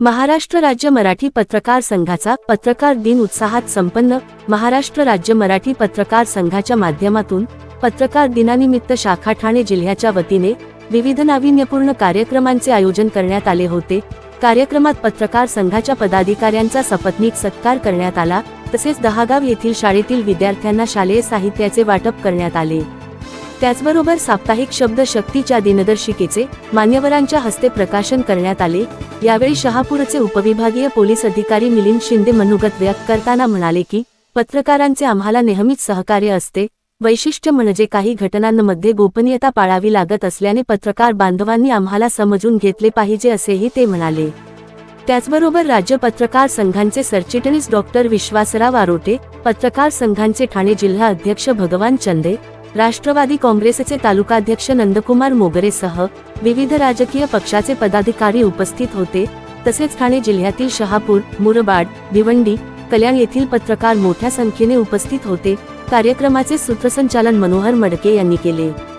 महाराष्ट्र राज्य मराठी पत्रकार संघाचा पत्रकार दिन उत्साहात संपन्न महाराष्ट्र राज्य मराठी पत्रकार संघाच्या माध्यमातून पत्रकार दिनानिमित्त शाखा ठाणे जिल्ह्याच्या वतीने विविध नाविन्यपूर्ण कार्यक्रमांचे आयोजन करण्यात आले होते. कार्यक्रमात पत्रकार संघाच्या पदाधिकाऱ्यांचा सपत्नीक सत्कार करण्यात आला. तसेच दहागाव येथील शाळेतील विद्यार्थ्यांना शालेय साहित्याचे वाटप करण्यात आले. त्याचबरोबर साप्ताहिक शब्द शक्तीच्या दिनदर्शिकेचे मान्यवरांच्या हस्ते प्रकाशन करण्यात आले. यावेळी शहापूरचे उपविभागीय पोलीस अधिकारी मिलिंद शिंदे मनोगत व्यक्त करताना म्हणाले की पत्रकारांचे आम्हाला नेहमीच सहकार्य असते. वैशिष्ट्य म्हणजे काही घटनांमध्ये गोपनीयता पाळावी लागत असल्याने पत्रकार बांधवांनी आम्हाला समजून घेतले पाहिजे असेही ते म्हणाले. त्याचबरोबर राज्य पत्रकार संघांचे सरचिटणीस डॉक्टर विश्वासराव आरोटे पत्रकार संघांचे ठाणे जिल्हा अध्यक्ष भगवान चंदे राष्ट्रवादी काँग्रेसचे तालुकाध्यक्ष नंदकुमार मोगरेसह विविध राजकीय पक्षाचे पदाधिकारी उपस्थित होते. तसेच ठाणे जिल्ह्यातील शहापूर मुरबाड भिवंडी कल्याण येथील पत्रकार मोठ्या संख्येने उपस्थित होते. कार्यक्रमाचे सूत्रसंचालन मनोहर मडके यांनी केले.